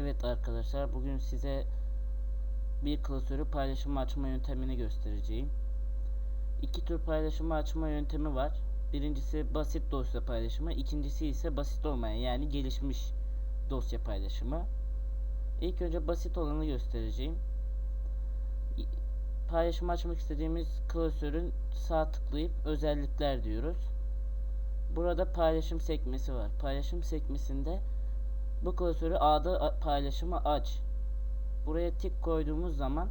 Evet arkadaşlar bugün size bir klasörü paylaşımı açma yöntemini göstereceğim. İki tür paylaşımı açma yöntemi var. Birincisi basit dosya paylaşımı, ikincisi ise basit olmayan yani gelişmiş dosya paylaşımı. İlk önce basit olanı göstereceğim. Paylaşımı açmak istediğimiz klasörün sağ tıklayıp özellikler diyoruz. Burada paylaşım sekmesi var. Paylaşım sekmesinde bu klasörü A'da a- paylaşımı aç. Buraya tik koyduğumuz zaman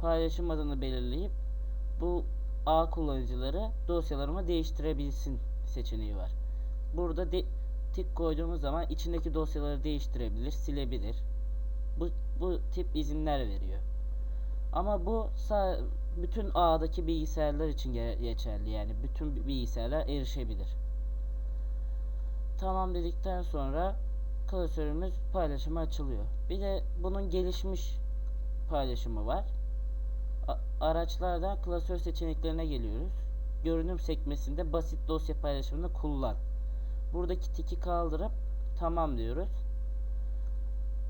paylaşım adını belirleyip bu A kullanıcıları dosyalarımı değiştirebilsin seçeneği var. Burada de- tik koyduğumuz zaman içindeki dosyaları değiştirebilir, silebilir. Bu, bu tip izinler veriyor. Ama bu bütün A'daki bilgisayarlar için ge- geçerli yani bütün bilgisayarlar erişebilir. Tamam dedikten sonra klasörümüz paylaşıma açılıyor. Bir de bunun gelişmiş paylaşımı var. A- araçlarda klasör seçeneklerine geliyoruz. Görünüm sekmesinde basit dosya paylaşımını kullan. Buradaki tiki kaldırıp tamam diyoruz.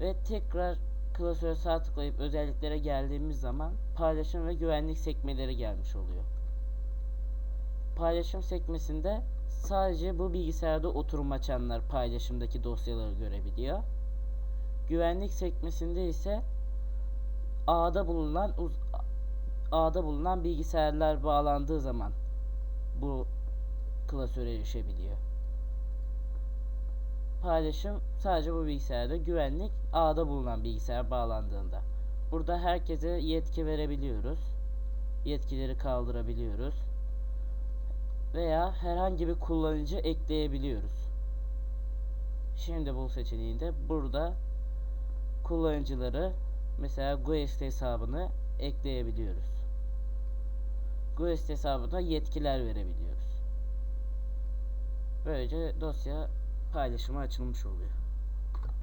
Ve tekrar klasöre sağ tıklayıp özelliklere geldiğimiz zaman paylaşım ve güvenlik sekmeleri gelmiş oluyor. Paylaşım sekmesinde sadece bu bilgisayarda oturum açanlar paylaşımdaki dosyaları görebiliyor. Güvenlik sekmesinde ise A'da bulunan A'da bulunan bilgisayarlar bağlandığı zaman bu klasöre erişebiliyor. Paylaşım sadece bu bilgisayarda, güvenlik A'da bulunan bilgisayar bağlandığında. Burada herkese yetki verebiliyoruz. Yetkileri kaldırabiliyoruz veya herhangi bir kullanıcı ekleyebiliyoruz. Şimdi bu seçeneğinde burada kullanıcıları mesela Guest hesabını ekleyebiliyoruz. Guest hesabına yetkiler verebiliyoruz. Böylece dosya paylaşıma açılmış oluyor.